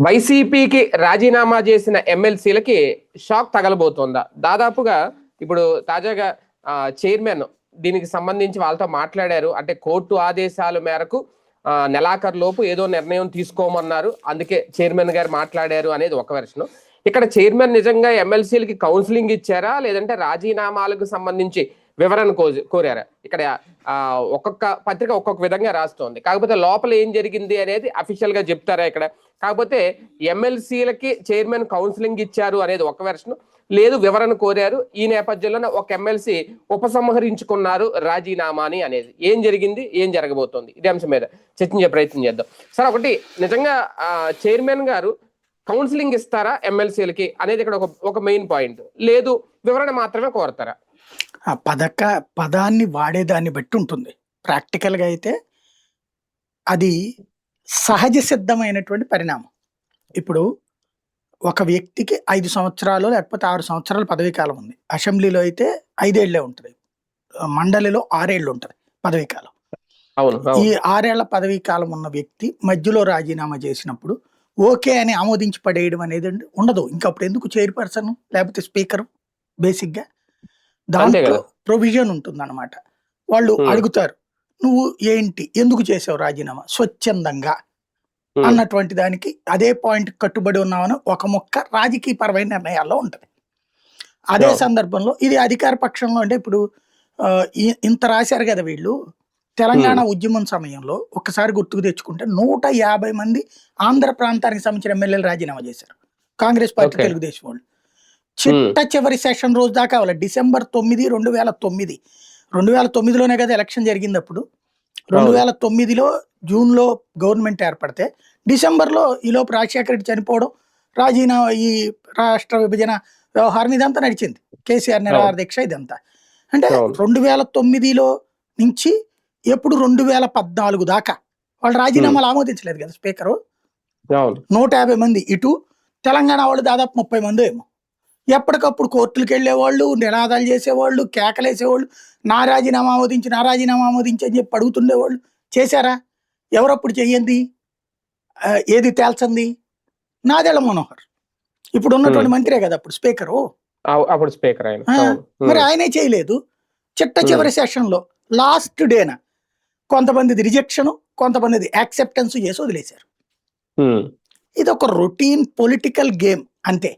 వైసీపీకి రాజీనామా చేసిన ఎమ్మెల్సీలకి షాక్ తగలబోతోందా? దాదాపుగా ఇప్పుడు తాజాగా చైర్మన్ దీనికి సంబంధించి వాళ్ళతో మాట్లాడారు. అంటే కోర్టు ఆదేశాల మేరకు నెలాఖరు లోపు ఏదో నిర్ణయం తీసుకోమన్నారు. అందుకే చైర్మన్ గారు మాట్లాడారు అనేది ఒక వెర్షన్. ఇక్కడ చైర్మన్ నిజంగా ఎమ్మెల్సీలకి కౌన్సిలింగ్ ఇచ్చారా? లేదంటే రాజీనామాలకు సంబంధించి వివరణ కో- కోరారా? ఇక్కడ ఒక్కొక్క పత్రిక ఒక్కొక్క విధంగా రాస్తోంది. కాకపోతే లోపల ఏం జరిగింది అనేది అఫీషియల్గా చెప్తారా ఇక్కడ? కాకపోతే ఎమ్మెల్సీలకి చైర్మన్ కౌన్సిలింగ్ ఇచ్చారు అనేది ఒక వెర్షన్ లేదు వివరణ కోరారు. ఈ నేపథ్యంలోనే ఒక ఎమ్మెల్సీ ఉపసంహరించుకున్నారు రాజీనామాని అనేది. ఏం జరిగింది? ఏం జరగబోతోంది? ఇదే అంశం మీద చర్చించే ప్రయత్నం చేద్దాం. సార్ ఒకటి నిజంగా చైర్మన్ గారు కౌన్సిలింగ్ ఇస్తారా ఎమ్మెల్సీలకి అనేది ఇక్కడ ఒక ఒక మెయిన్ పాయింట్. లేదు వివరణ మాత్రమే కోరతారా? ఆ పదక పదాన్ని వాడేదాన్ని బట్టి ఉంటుంది. ప్రాక్టికల్గా అయితే అది సహజ సిద్ధమైనటువంటి పరిణామం. ఇప్పుడు ఒక వ్యక్తికి ఐదు సంవత్సరాలు లేకపోతే ఆరు సంవత్సరాల పదవీ కాలం ఉంది. అసెంబ్లీలో అయితే ఐదేళ్ళే ఉంటుంది. మండలిలో ఆరేళ్ళు ఉంటుంది పదవీ కాలం. అవును ఈ ఆరేళ్ళ పదవీ కాలం ఉన్న వ్యక్తి మధ్యలో రాజీనామా చేసినప్పుడు ఓకే అని ఆమోదించి పడేయడం అనేది ఉండదు. ఇంకా అప్పుడు ఎందుకు చైర్పర్సన్ లేకపోతే స్పీకర్ బేసిక్గా? దాంట్లో. ప్రొవిజన్ ఉంటుందన్నమాట. వాళ్ళు Hmm. అడుగుతారు నువ్వు ఏంటి? ఎందుకు చేసావు రాజీనామా? స్వచ్ఛందంగా. అన్నటువంటి దానికి అదే పాయింట్ కట్టుబడి ఉన్నామని ఒక మొక్క రాజకీయ పరమైన నిర్ణయాల్లో ఉంటది. అదే. సందర్భంలో ఇది అధికార పక్షంలో అంటే ఇప్పుడు ఇంత రాశారు కదా వీళ్ళు. తెలంగాణ ఉద్యమం సమయంలో ఒక్కసారి గుర్తుకు తెచ్చుకుంటే నూట యాభై మంది ఆంధ్ర ప్రాంతానికి సంబంధించిన ఎమ్మెల్యేలు రాజీనామా చేశారు. కాంగ్రెస్ పార్టీ. తెలుగుదేశం వాళ్ళు. చిట్ట చివరి సెషన్ రోజు దాకా అవ్వాలి. డిసెంబర్ తొమ్మిది రెండు వేల తొమ్మిది. రెండు వేల తొమ్మిదిలోనే కదా ఎలక్షన్ జరిగింది అప్పుడు రెండు వేల తొమ్మిదిలో జూన్లో గవర్నమెంట్ ఏర్పడితే డిసెంబర్లో ఈలోపు రాజశేఖర రెడ్డి చనిపోవడం రాజీనామా ఈ రాష్ట్ర విభజన వ్యవహారం ఇదంతా నడిచింది. కేసీఆర్ నిరాహార దీక్ష ఇదంతా. అంటే. రెండు వేల తొమ్మిదిలో నుంచి ఎప్పుడు రెండు వేల పద్నాలుగు దాకా వాళ్ళు రాజీనామాలు ఆమోదించలేదు కదా స్పీకరు. నూట యాభై మంది ఇటు తెలంగాణ వాళ్ళు దాదాపు ముప్పై మంది ఏమో. ఎప్పటికప్పుడు కోర్టులకు వెళ్ళేవాళ్ళు నినాదాలు చేసేవాళ్ళు కేకలేసేవాళ్ళు నా రాజీనామా ఆమోదించి నా రాజీనామా ఆమోదించి అని చెప్పి అడుగుతుండేవాళ్ళు. చేశారా? ఎవరప్పుడు చెయ్యండి ఆ, ఏది తేల్చంది? నాదెళ్ళ మనోహర్. ఇప్పుడు ఉన్నటువంటి మంత్రే కదా అప్పుడు స్పీకరు. అప్పుడు స్పీకర్ ఆయన. మరి ఆయనే చేయలేదు. చిట్ట చివరి సెషన్లో లాస్ట్ డేన కొంతమందిది రిజెక్షన్ కొంతమందిది యాక్సెప్టెన్స్ చేసి వదిలేశారు. ఇది ఒక రొటీన్ పొలిటికల్ గేమ్ అంతే.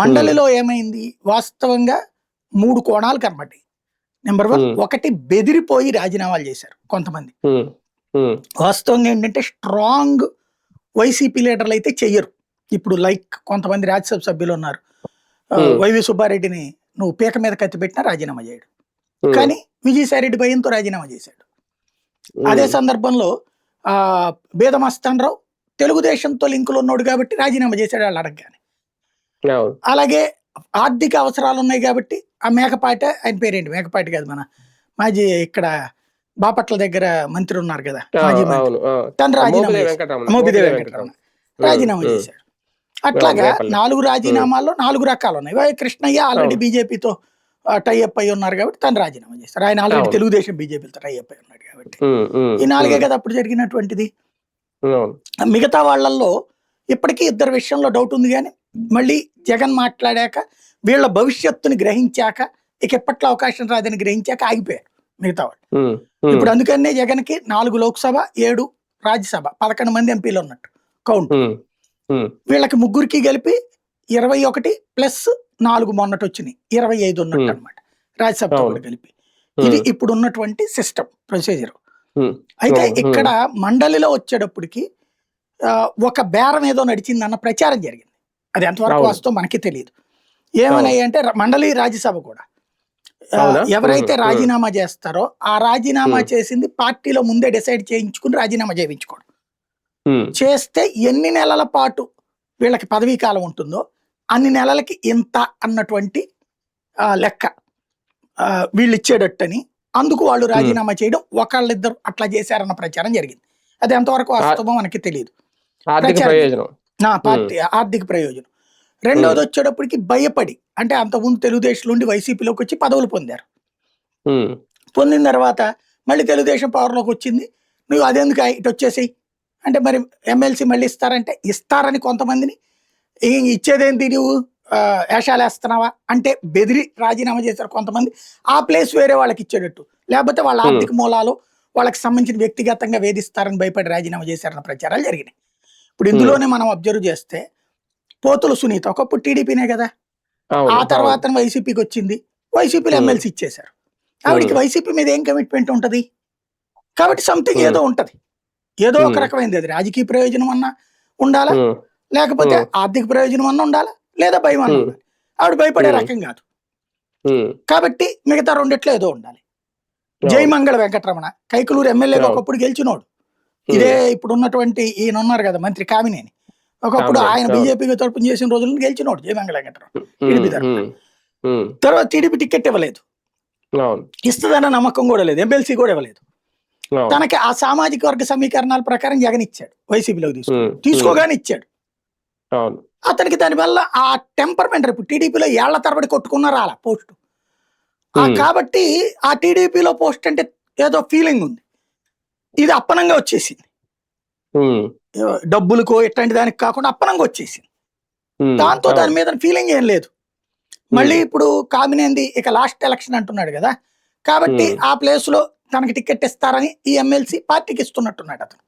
మండలిలో ఏమైంది? వాస్తవంగా మూడు కోణాలు కనబడ్డాయి. Number one. ఒకటి బెదిరిపోయి రాజీనామాలు చేశారు కొంతమంది. వాస్తవంగా ఏంటంటే స్ట్రాంగ్ వైసీపీ లీడర్లు అయితే చెయ్యరు. ఇప్పుడు లైక్ కొంతమంది రాజ్యసభ సభ్యులు ఉన్నారు. వైవి సుబ్బారెడ్డిని నువ్వు పీక మీద కత్తి పెట్టినా రాజీనామా చేయడు. కానీ విజయసాయిరెడ్డి భయంతో రాజీనామా చేశాడు. అదే సందర్భంలో ఆ బేదమస్తానరావు తెలుగుదేశంతో లింకులు ఉన్నాడు కాబట్టి రాజీనామా చేశాడు వాళ్ళు అడగగానే. అలాగే ఆర్థిక అవసరాలు ఉన్నాయి కాబట్టి ఆ మేకపాటి ఆయన పేరేంటి? మేకపాటి కాదు మన మాజీ ఇక్కడ బాపట్ల దగ్గర మంత్రి ఉన్నారు కదా మాజీ మంత్రి. తను రాజీనామా మోపిదేవి. వెంకటరమణ. రాజీనామా చేశాడు. అట్లాగా. నాలుగు రాజీనామాల్లో నాలుగు రకాలు ఉన్నాయి కృష్ణయ్య ఆల్రెడీ. బీజేపీతో టైఅప్ అయి ఉన్నారు కాబట్టి తను రాజీనామా చేశారు ఆయన ఆల్రెడీ. తెలుగుదేశం బీజేపీతో టైఅప్ అయి ఉన్నాడు కాబట్టి. ఈ నాలుగే కదా అప్పుడు జరిగినటువంటిది. మిగతా వాళ్ళల్లో ఇప్పటికీ ఇద్దరు విషయంలో డౌట్ ఉంది కానీ మళ్ళీ జగన్ మాట్లాడాక వీళ్ళ భవిష్యత్తుని గ్రహించాక ఇక ఎప్పట్లో అవకాశం రాదని గ్రహించాక ఆగిపోయారు మిగతా వాళ్ళు. ఇప్పుడు అందుకనే జగన్కి నాలుగు లోక్సభ ఏడు రాజ్యసభ పదకొండు మంది ఎంపీలు ఉన్నట్టు కౌంట్. వీళ్ళకి ముగ్గురికి కలిపి ఇరవై ఒకటి ప్లస్ నాలుగు మొన్నటి వచ్చినాయి. ఇరవై ఐదు ఉన్నట్టు. అనమాట. కూడా కలిపి ఇది ఇప్పుడు ఉన్నటువంటి సిస్టమ్ ప్రొసీజర్ అయితే. ఇక్కడ మండలిలో వచ్చేటప్పటికి ఒక బేరం ఏదో నడిచిందన్న ప్రచారం జరిగింది. అది ఎంతవరకు. వాస్తవం మనకి తెలియదు ఏమన్నాయి అంటే మండలి రాజ్యసభ కూడా? ఎవరైతే. రాజీనామా చేస్తారో ఆ రాజీనామా. చేసింది పార్టీలో ముందే డిసైడ్ చేయించుకుని రాజీనామా చేయించుకోవడం. చేస్తే ఎన్ని నెలల పాటు వీళ్ళకి పదవీ కాలం ఉంటుందో అన్ని నెలలకి ఇంత అన్నటువంటి ఆ, లెక్క. వీళ్ళు ఇచ్చేటట్టని అందుకు వాళ్ళు రాజీనామా చేయడం ఒకళ్ళిద్దరు అట్లా చేశారన్న ప్రచారం జరిగింది. అది ఎంతవరకు వాస్తవం మనకి తెలియదు ఆర్థిక. ప్రయోజనం. నా పార్టీ ఆర్థిక ప్రయోజనం. రెండోది వచ్చేటప్పటికి భయపడి అంటే అంతకుముందు తెలుగుదేశం నుండి వైసీపీలోకి వచ్చి పదవులు పొందారు. పొందిన తర్వాత మళ్ళీ తెలుగుదేశం పవర్లోకి వచ్చింది. నువ్వు అదెందుకు ఇటు వచ్చేసి అంటే మరి ఎమ్మెల్సీ మళ్ళీ ఇస్తారంటే ఇస్తారని కొంతమందిని "ఈ ఇచ్చేదేంటి నువ్వు వేషాలు వేస్తున్నావా? అంటే బెదిరి రాజీనామా చేశారు కొంతమంది. ఆ ప్లేస్ వేరే వాళ్ళకి ఇచ్చేటట్టు. లేకపోతే వాళ్ళ. ఆర్థిక మూలాలు వాళ్ళకి సంబంధించిన వ్యక్తిగతంగా వేధిస్తారని భయపడి రాజీనామా చేశారన్న ప్రచారాలు జరిగినాయి. ఇప్పుడు ఇందులోనే మనం అబ్జర్వ్ చేస్తే పోతులు సునీత ఒకప్పుడు టీడీపీనే కదా? ఆ. తర్వాత వైసీపీకి వచ్చింది. వైసీపీలో. ఎమ్మెల్సీ ఇచ్చేశారు. ఆవిడకి. వైసీపీ మీద ఏం కమిట్మెంట్ ఉంటది? కాబట్టి సంథింగ్. ఏదో ఉంటది. ఏదో ఒక. రకమైనది అది. రాజకీయ ప్రయోజనం అన్నా ఉండాలా? లేకపోతే. ఆర్థిక ప్రయోజనం అన్నా ఉండాలా? లేదా భయం అన్నా ఆవిడ భయపడే. రకం కాదు. కాబట్టి మిగతా రెండిట్లో ఏదో ఉండాలి. జయమంగళ వెంకటరమణ కైకలూరు ఎమ్మెల్యేగా. ఒకప్పుడు గెలిచినోడు. ఇదే ఇప్పుడు ఉన్నటువంటి ఈయన ఉన్నారు కదా మంత్రి కామినేని. ఒకప్పుడు ఆయన. బీజేపీకి తరపున చేసిన రోజుల్లో గెలిచినోడు జయమంగళ వెంకటరమణ ఉమ్, టీడీపీ తరపున. ఉమ్, తర్వాత టీడీపీ టికెట్ ఇవ్వలేదు. ఇస్తుందన్న నమ్మకం కూడా లేదు ఎమ్మెల్సీ కూడా ఇవ్వలేదు. తనకి ఆ సామాజిక వర్గ సమీకరణాల ప్రకారం జగన్ ఇచ్చాడు వైసీపీలోకి తీసుకో తీసుకోగానే ఇచ్చాడు. అతనికి దానివల్ల ఆ టెంపర్మెంట్ ఇప్పుడు టీడీపీలో ఏళ్ళ తరబడి కొట్టుకున్నా రాలా పోస్ట్. Hmm. కాబట్టి ఆ టీడీపీలో పోస్ట్ అంటే ఏదో ఫీలింగ్ ఉంది. ఇది అప్పనంగా వచ్చేసింది. డబ్బులకో ఇట్లాంటి దానికి కాకుండా అప్పనంగా వచ్చేసింది. దాంతో. దాని మీద ఫీలింగ్ ఏం లేదు. మళ్ళీ ఇప్పుడు కామినేంది ఇక లాస్ట్ ఎలక్షన్ అంటున్నాడు కదా. కాబట్టి. ఆ ప్లేస్లో తనకి టికెట్ ఇస్తారని ఈ ఎమ్మెల్సీ పార్టీకి ఇస్తున్నట్టున్నాడు అతను.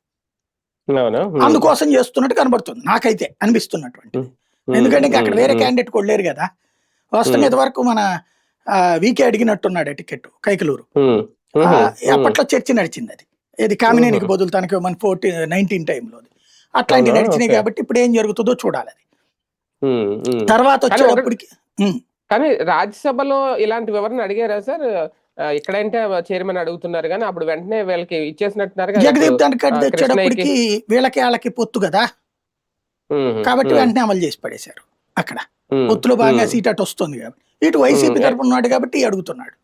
అందుకోసం చేస్తున్నట్టు కనబడుతుంది. నాకైతే అనిపిస్తున్నటువంటి ఎందుకంటే ఇంకా అక్కడ వేరే క్యాండిడేట్ కూడా లేరు కదా. వస్తున్న. ఇంతవరకు మన వీకే అడిగినట్టున్నాడు టికెట్ కైకలూరు. అప్పట్లో చర్చ నడిచింది అది. ఇది కామినేనికి. బదులు తనకి మన ఫోర్టీన్ నైన్టీన్ టైంలో అట్లాంటివి అవునా? నడిచినాయి. కాబట్టి ఇప్పుడు ఏం జరుగుతుందో చూడాలి అది. తర్వాత వచ్చేటప్పటికి కానీ రాజ్యసభలో ఇలాంటి వివరణ అడిగారా సార్ ఆ, ఇక్కడంటే చైర్మన్ అడుగుతున్నారు కానీ అప్పుడు వెంటనే వీళ్ళకి ఇచ్చేసినట్టున్నారు జగదీప్ ఆ, తెచ్చేటప్పటికి వీళ్ళకి వాళ్ళకి పొత్తు కదా కాబట్టి వెంటనే అమలు చేసి పడేశారు అక్కడ పొత్తులో భాగంగా ఉమ్. సీట్ అటు వస్తుంది కాబట్టి ఇటు వైసీపీ. తరపున ఉన్నాడు కాబట్టి అడుగుతున్నాడు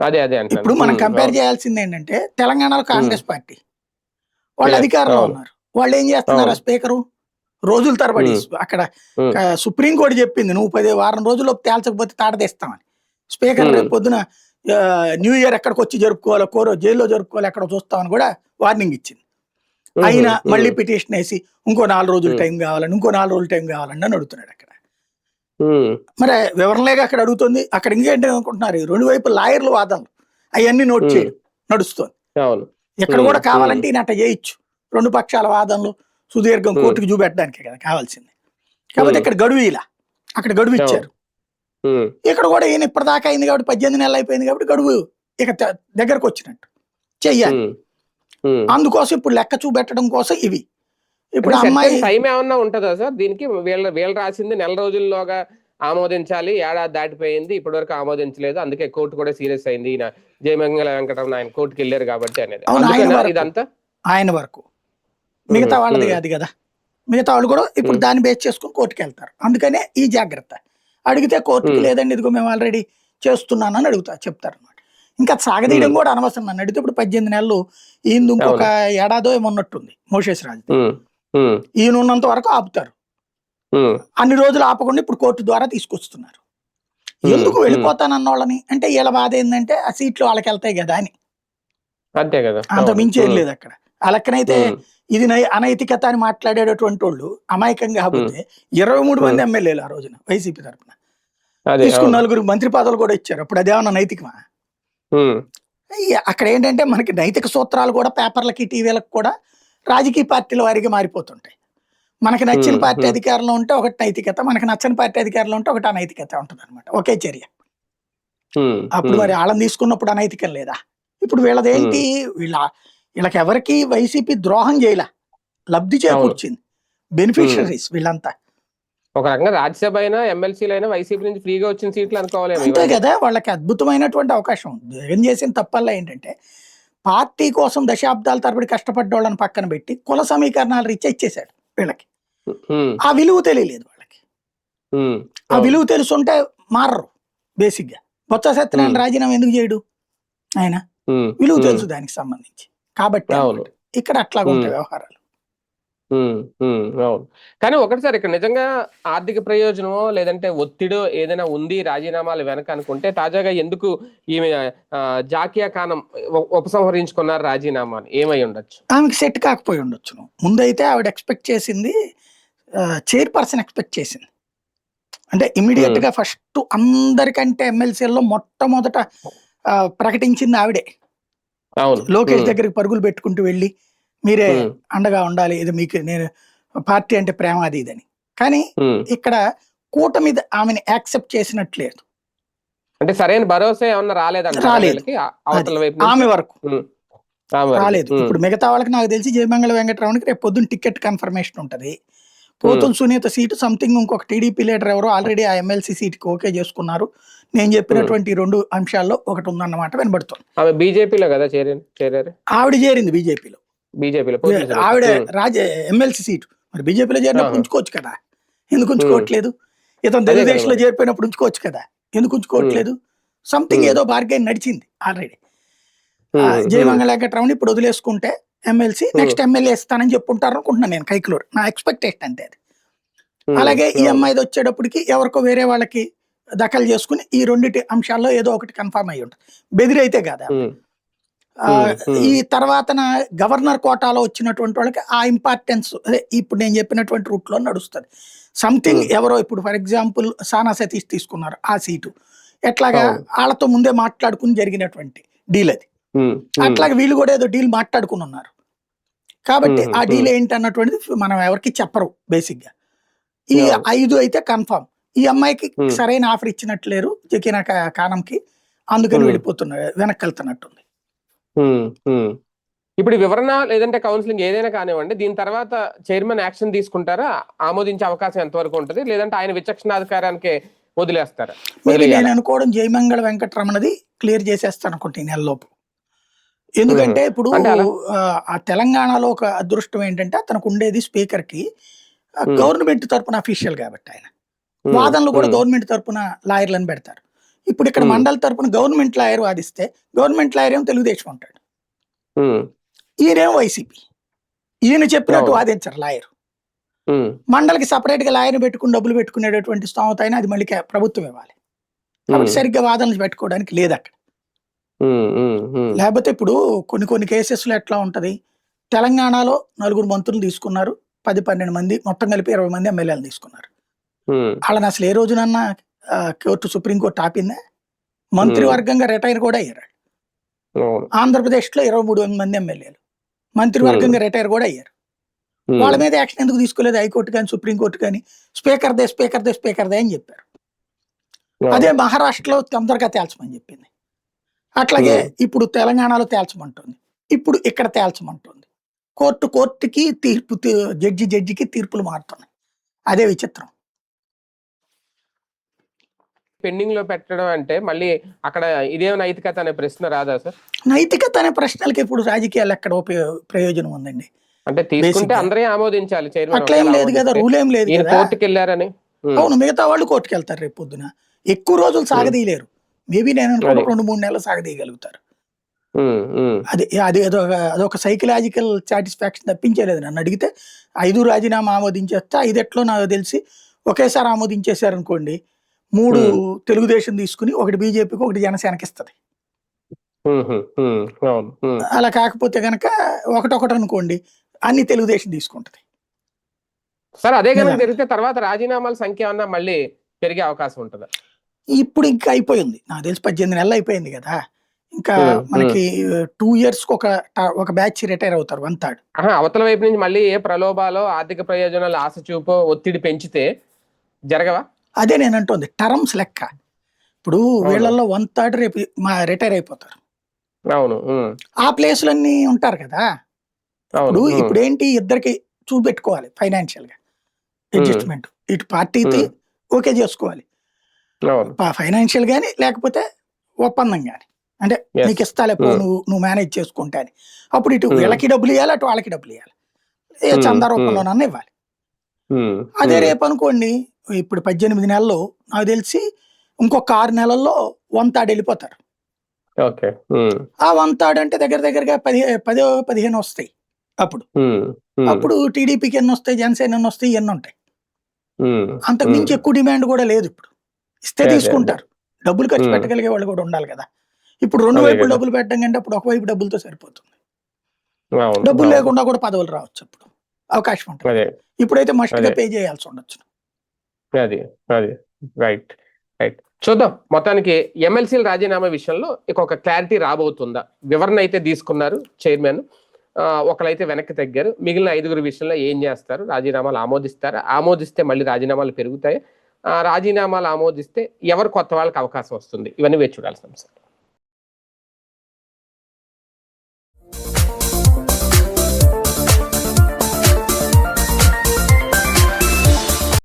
అదే అదే. ఇప్పుడు మనం కంపేర్. చేయాల్సింది ఏంటంటే తెలంగాణలో కాంగ్రెస్ పార్టీ వాళ్ళు అధికారంలో. ఉన్నారు వాళ్ళు ఏం చేస్తున్నారు. స్పీకరు రోజుల తరబడి. అక్కడ Hmm. క- సుప్రీం కోర్టు చెప్పింది నువ్వు పది వారం రోజుల్లో తేల్చకపోతే తాడదీస్తామని స్పీకర్. రేపు పొద్దున న్యూ ఇయర్ ఎక్కడికి వచ్చి జరుపుకోవాలో కోరో జైల్లో జరుపుకోవాలి ఎక్కడ చూస్తామని కూడా వార్నింగ్ ఇచ్చింది అయినా మళ్ళీ పిటిషన్ వేసి ఇంకో నాలుగు రోజులు. టైం కావాలని ఇంకో నాలుగు రోజులు టైం కావాలని అని అడుగుతున్నాడు అక్కడ మరి వివరణలేగా అక్కడ అడుగుతుంది. అక్కడ ఇంకేంటి అనుకుంటున్నారు? రెండు వైపు లాయర్లు వాదనలు. అవన్నీ నోట్. చేయడం నడుస్తుంది. Hmm. కూడా కావాలంటే ఈయన అట్ట చేయొచ్చు. రెండు పక్షాల వాదనలు సుదీర్ఘం. కోర్టుకు చూపెట్టడానికే కదా కావాల్సింది. Hmm. ఇక్కడ గడువు ఇలా. అక్కడ గడువు ఇచ్చారు. ఇక్కడ కూడా ఈయన ఇప్పటిదాకా అయింది కాబట్టి పద్దెనిమిది నెలలు అయిపోయింది కాబట్టి గడువు ఇక దగ్గరకు వచ్చినట్టు. చెయ్యాలి. అందుకోసం ఇప్పుడు లెక్క చూపెట్టడం కోసం ఇవి. ఇప్పుడు అమ్మాయి టైం ఏమన్నా ఉంటుందా సార్? దీనికి వీళ్ళ వీళ్ళు రాసింది నెల రోజుల్లోగా ఆమోదించాలి ఏడాది దాటిపోయింది ఇప్పటి వరకు ఆమోదించలేదు అందుకే కోర్టు కూడా సీరియస్ అయింది. ఈయన జయమంగళ వెంకటరమణ ఆయన కోర్టుకి వెళ్ళారు కాబట్టి అనేది. ఇదంతా? ఆయన వరకు. మిగతా వాళ్ళది. కాదు కదా. మిగతా వాళ్ళు కూడా ఇప్పుడు. దాన్ని బేస్ చేసుకుని కోర్టుకి వెళ్తారు అందుకనే ఈ జాగ్రత్త. అడిగితే కోర్టుకి. లేదండి ఇదిగో మేము ఆల్రెడీ చేస్తున్నానని అడుగుతా చెప్తారు అనమాట ఇంకా సాగదీయడం. కూడా అనవసరం నన్ను అడిగితే ఇప్పుడు పద్దెనిమిది నెలలు ఈయన ఇంకొక ఏడాదో ఏమన్నట్టుంది మోషేస్ రాజు ఉమ్, ఉమ్, ఈయన ఉన్నంత వరకు ఆపుతారు. అన్ని రోజులు ఆపకుండా ఇప్పుడు కోర్టు ద్వారా తీసుకొస్తున్నారు. ఎందుకు. వెళ్ళిపోతానన్న వాళ్ళని అంటే వీళ్ళ బాధ ఏంటంటే ఆ సీట్లు వాళ్ళకి వెళ్తాయి కదా అని. అంతే కదా. అంత. మించి లేదు అక్కడ. ఆ లెక్కనైతే ఇది అనైతికత అని మాట్లాడేటటువంటి వాళ్ళు అమాయకంగా కాకపోతే ఇరవై మూడు మంది ఎమ్మెల్యేలు ఆ రోజున వైసీపీ తరఫున తీసుకున్న. నలుగురు మంత్రి పదవులు కూడా ఇచ్చారు. అప్పుడు అదేమన్నా నైతికమా? అక్కడ ఏంటంటే మనకి నైతిక సూత్రాలు కూడా పేపర్లకి టీవీలకు కూడా రాజకీయ పార్టీల వారిగా మారిపోతుంటాయి. మనకి నచ్చిన పార్టీ. అధికారంలో ఉంటే ఒకటి నైతికత మనకి నచ్చని పార్టీ అధికారంలో ఉంటే ఒకటి అనైతికత ఉంటుంది అనమాట ఒకే చర్య. అప్పుడు మరి వాళ్ళని తీసుకున్నప్పుడు అనైతికం లేదా? ఇప్పుడు వీళ్ళదేంటి? వీళ్ళ వీళ్ళకి ఎవరికి వైసీపీ ద్రోహం చేయలే. లబ్ధి చేకూర్చింది. బెనిఫిషరీస్ వీళ్ళంతా. ఒక రకంగా రాజ్యసభ అయినా ఎమ్మెల్సీలు అయినా వైసీపీ నుంచి ఫ్రీగా వచ్చిన సీట్లు అనుకోవాలేమో అంతే. కదా వాళ్ళకి అద్భుతమైనటువంటి అవకాశం ఉంది. జగన్ చేసిన తప్పల్లా ఏంటంటే పార్టీ కోసం దశాబ్దాల తరబడి కష్టపడ్డ వాళ్ళని పక్కన పెట్టి కుల సమీకరణాలు రీచ్ ఇచ్చేశాడు వీళ్ళకి. ఆ విలువ తెలియలేదు వాళ్ళకి. ఆ విలువ తెలుసుంటే మారరు బేసిక్గా బొత్స సత్యనారాయణ. రాజీనామా ఎందుకు చేయడు? ఆయన. విలువ తెలుసు దానికి సంబంధించి. కాబట్టి. ఇక్కడ అట్లా ఉంటాయి Hmm. వ్యవహారాలు. అవును. కానీ ఒకటి సార్ ఇక్కడ నిజంగా ఆర్థిక ప్రయోజనమో లేదంటే ఒత్తిడో ఏదైనా ఉంది రాజీనామాలు వెనక అనుకుంటే తాజాగా ఎందుకు ఈమె జాకియా ఉ- ఉపసంహరించుకున్నారు రాజీనామాని? ఏమై ఉండొచ్చు? ఆమెకి సెట్ కాకపోయి ఉండొచ్చు. ముందైతే ఆవిడ ఎక్స్పెక్ట్ చేసింది చైర్పర్సన్ ఎక్స్పెక్ట్ చేసింది. అంటే ఇమీడియట్గా ఫస్ట్ అందరికంటే ఎమ్మెల్సీల్లో మొట్టమొదట ప్రకటించింది ఆవిడే. అవును. లోకేష్ దగ్గరికి పరుగులు పెట్టుకుంటూ వెళ్ళి మీరే అండగా ఉండాలి. ఇది మీకు నేను పార్టీ అంటే ప్రేమ అది ఇదని. కానీ. ఇక్కడ కూటమి ఆమెను యాక్సెప్ట్ చేసినట్లేదు అంటే సరైన భరోసా ఏమన్నా రాలేదు. నుంచి? ఆమె వరకు. రాలేదు. ఇప్పుడు మిగతా వాళ్ళకి నాకు తెలిసి జయమంగళ వెంకటరావునికి రేపు పొద్దున్న టికెట్ కన్ఫర్మేషన్ ఉంటది. పోతుల సునీత సీటు సంథింగ్ ఇంకొక టీడీపీ లీడర్ ఎవరో ఆల్రెడీ ఆ ఎమ్మెల్సీ సీట్కి ఓకే చేసుకున్నారు. నేను చెప్పినటువంటి రెండు అంశాల్లో ఒకటి ఉందన్నమాట వినబడుతుంది. బీజేపీలో కదా చేరారు? ఆవిడ చేరింది బీజేపీలో. బీజేపీలో ఆవిడ రాజ ఎమ్మెల్సీ సీటు. మరి బీజేపీలో చేరినప్పుడు. ఉంచుకోవచ్చు కదా. ఎందుకు ఉంచుకోవట్లేదు? ఇతను తెలుగుదేశంలో. చేరిపోయినప్పుడు ఉంచుకోవచ్చు కదా. ఎందుకు ఉంచుకోవట్లేదు? సంథింగ్. ఏదో బార్గెన్ నడిచింది ఆల్రెడీ జయమంగళ వెంకటరావుని ఇప్పుడు వదిలేసుకుంటే ఎమ్మెల్సీ నెక్స్ట్ ఎమ్మెల్యే ఇస్తానని చెప్పుంటారు అనుకుంటున్నాను నేను కైకులూరు. నా ఎక్స్పెక్టేషన్ అంతే అది. అలాగే ఈ అమ్మాయిది వచ్చేటప్పటికి ఎవరికో వేరే వాళ్ళకి దఖలు చేసుకుని ఈ రెండిటి అంశాల్లో ఏదో ఒకటి కన్ఫర్మ్ అయ్యి ఉంటుంది. బెదిరైతే కాదా. ఈ తర్వాత గవర్నర్ కోటాలో వచ్చినటువంటి వాళ్ళకి ఆ ఇంపార్టెన్స్ ఇప్పుడు నేను చెప్పినటువంటి రూట్లో నడుస్తుంది సంథింగ్. ఎవరో ఇప్పుడు ఫర్ ఎగ్జాంపుల్ సానా సతీష్ తీసుకున్నారు ఆ సీటు ఎట్లాగా. వాళ్ళతో ముందే మాట్లాడుకుని జరిగినటువంటి డీల్ అది అట్లాగే వీళ్ళు కూడా ఏదో డీల్ మాట్లాడుకుని ఉన్నారు కాబట్టి ఆ. డీల్ ఏంటి అన్నటువంటిది మనం ఎవరికి చెప్పరు బేసిక్గా ఈ. ఐదు అయితే కన్ఫర్మ్ ఈ అమ్మాయికి. సరైన ఆఫర్ ఇచ్చినట్లేరు జకిన కానంకి అందుకని. వెళ్ళిపోతున్నారు వెనక్కి వెళ్తున్నట్టుంది ఇప్పుడు వివరణ లేదంటే కౌన్సిలింగ్ ఏదైనా కానివ్వండి దీని తర్వాత చైర్మన్ యాక్షన్ తీసుకుంటారా? ఆమోదించే అవకాశం ఎంతవరకు ఉంటుంది? లేదంటే ఆయన విచక్షణాధికారానికి వదిలేస్తారా? నేను అనుకోవడం జయమంగళ వెంకటరమణది క్లియర్ చేసేస్తాను అనుకుంటా ఈ నెలలోపు ఎందుకంటే ఇప్పుడు ఆ, తెలంగాణలో ఒక అదృష్టం ఏంటంటే అతనికి ఉండేది స్పీకర్కి. గవర్నమెంట్ తరపున అఫీషియల్ కాబట్టి ఆయన. వాదనలు కూడా గవర్నమెంట్ తరపున లాయర్లను పెడతారు. ఇప్పుడు ఇక్కడ. మండల తరపున గవర్నమెంట్ లాయర్ వాదిస్తే గవర్నమెంట్ లాయర్ ఏమో తెలుగుదేశం ఉంటాడు ఈయనేమో వైసీపీ. ఈయన చెప్పినట్టు. వాదించరు లాయర్. మండలికి సపరేట్గా లాయర్ పెట్టుకుని డబ్బులు పెట్టుకునేటటువంటి స్థామత అయినా అది మళ్ళీ ప్రభుత్వం ఇవ్వాలి. కాబట్టి సరిగ్గా వాదనలు పెట్టుకోవడానికి లేదు అక్కడ. లేకపోతే ఇప్పుడు కొన్ని కొన్ని కేసెస్లో ఎట్లా ఉంటది? తెలంగాణలో నలుగురు మంత్రులు తీసుకున్నారు. పది పన్నెండు మంది మొత్తం కలిపి ఇరవై మంది ఎమ్మెల్యేలు తీసుకున్నారు. వాళ్ళని అసలు ఏ రోజునన్నా కోర్టు సుప్రీంకోర్టు ఆపిందా. మంత్రివర్గంగా రిటైర్ కూడా అయ్యారు. ఆంధ్రప్రదేశ్లో ఇరవై మూడు మంది ఎమ్మెల్యేలు. మంత్రివర్గంగా రిటైర్ కూడా అయ్యారు. వాళ్ళ మీద యాక్షన్ ఎందుకు తీసుకోలేదు? హైకోర్టు కానీ సుప్రీంకోర్టు కానీ? స్పీకర్ దే స్పీకర్ దే స్పీకర్ దే అని చెప్పారు. అదే మహారాష్ట్రలో తొందరగా తేల్చమని చెప్పింది. అట్లాగే. ఇప్పుడు తెలంగాణలో తేల్చమంటుంది. ఇప్పుడు ఇక్కడ తేల్చమంటుంది. కోర్టు కోర్టుకి తీర్పు జడ్జి జడ్జికి తీర్పులు మారుతున్నాయి. అదే విచిత్రం. పెండింగ్లో పెట్టడం అంటే మళ్ళీ అక్కడ ఇదేం నైతికత అనే ప్రశ్న రాదా సార్? నైతికత అనే ప్రశ్నలకి ఇప్పుడు రాజకీయాలు ఎక్కడ ప్రయోజనం ఉందండి. అంటే తీసుకుంటే. అందరే ఆమోదించాలి చైర్మన్ అట్లేం లేదు కదా. రూల్ ఏం లేదు కోర్టుకి వెళ్ళారని అవును మిగతా వాళ్ళు కోర్టుకు వెళ్తారు రేపు పొద్దున. ఎక్కువ రోజులు సాగదీయలేరు. మేబీ నేను. రెండు మూడు నెలలు సాగదీయగలుగుతారు. అది అది అదొక అదొక సైకలాజికల్ సాటిస్ఫాక్షన్ తప్పించలేదు. నన్ను అడిగితే ఐదు రాజీనామా ఆమోదించేస్తే ఐదెట్లో నాకు తెలిసి ఒకేసారి ఆమోదించేశారు అనుకోండి మూడు తెలుగుదేశం తీసుకుని ఒకటి బీజేపీకి ఒకటి జనసేనకి ఇస్తుంది. అలా కాకపోతే గనక ఒకటొకటి అనుకోండి అన్ని తెలుగుదేశం తీసుకుంటది. సార్ అదే కనుక. జరిగితే తర్వాత రాజీనామాల సంఖ్య అన్నా మళ్ళీ పెరిగే అవకాశం ఉంటుందా. ఇప్పుడు ఇంకా అయిపోయింది. నాకు తెలిసి పద్దెనిమిది నెలలు అయిపోయింది కదా. ఇంకా మనకి టూ ఇయర్స్ ఒక ఒక బ్యాచ్ రిటైర్ అవుతారు వన్ థర్డ్. అవతల వైపు నుంచి మళ్ళీ ఏ ప్రలోభాలో ఆర్థిక ప్రయోజనాలు ఆశ చూపో ఒత్తిడి పెంచితే జరగవా? అదే నేను అంటుంది టర్మ్స్ లెక్క. ఇప్పుడు వీళ్ళల్లో వన్ థర్డ్ రేపు మా రిటైర్ అయిపోతారు. అవును ఆ ప్లేస్లన్నీ ఉంటారు కదా. ఇప్పుడు ఇప్పుడు ఏంటి ఇద్దరికి చూపెట్టుకోవాలి ఫైనాన్షియల్గా అడ్జస్ట్మెంట్. ఇటు పార్టీకి. ఓకే చేసుకోవాలి. ఫైనాన్షియల్ గానీ లేకపోతే ఒప్పందం గాని. అంటే. నీకు ఇస్తాలే పో. నువ్వు నువ్వు మేనేజ్ చేసుకుంటా అని. అప్పుడు ఇటు. వీళ్ళకి డబ్బులు ఇవ్వాలి అటు వాళ్ళకి డబ్బులు ఇవ్వాలి ఏ. చందా. రూపంలోనన్నా ఇవ్వాలి. అదే రేపు అనుకోండి ఇప్పుడు పద్దెనిమిది నెలల్లో నాకు తెలిసి ఇంకొక ఆరు నెలల్లో వన్ థర్డ్ వెళ్ళిపోతారు. ఆ వన్ థర్డ్ అంటే దగ్గర దగ్గరగా పది పదో పదిహేను వస్తాయి అప్పుడు. అప్పుడు టీడీపీకి ఎన్ని వస్తాయి జనసేన ఎన్ని వస్తాయి ఎన్ని ఉంటాయి. అంతకు మించి. ఎక్కువ డిమాండ్ కూడా లేదు ఇప్పుడు. ఇస్తే. తీసుకుంటారు. డబ్బులు ఖర్చు. పెట్టగలిగే వాళ్ళు కూడా ఉండాలి కదా. ఇప్పుడు రెండు వైపులు. డబ్బులు పెట్టడం కంటే అప్పుడు ఒకవైపు డబ్బులతో సరిపోతుంది. డబ్బులు. లేకుండా కూడా పదవులు రావచ్చు అప్పుడు. అవకాశం ఉంటుంది. ఇప్పుడైతే మస్ట్గా. పే చేయాల్సి ఉండొచ్చు. అది అది. రైట్ రైట్ చూద్దాం. మొత్తానికి ఎమ్మెల్సీల రాజీనామా విషయంలో ఇక ఒక క్లారిటీ రాబోతుందా? వివరణ అయితే తీసుకున్నారు చైర్మన్ ఒకరైతే వెనక్కి తగ్గారు. మిగిలిన ఐదుగురు విషయంలో ఏం చేస్తారు? రాజీనామాలు ఆమోదిస్తారు? ఆమోదిస్తే మళ్ళీ రాజీనామాలు పెరుగుతాయి? రాజీనామాలు ఆమోదిస్తే ఎవరు కొత్త వాళ్ళకి అవకాశం వస్తుంది? ఇవన్నీ వేచి చూడాల్సిన అంశాలు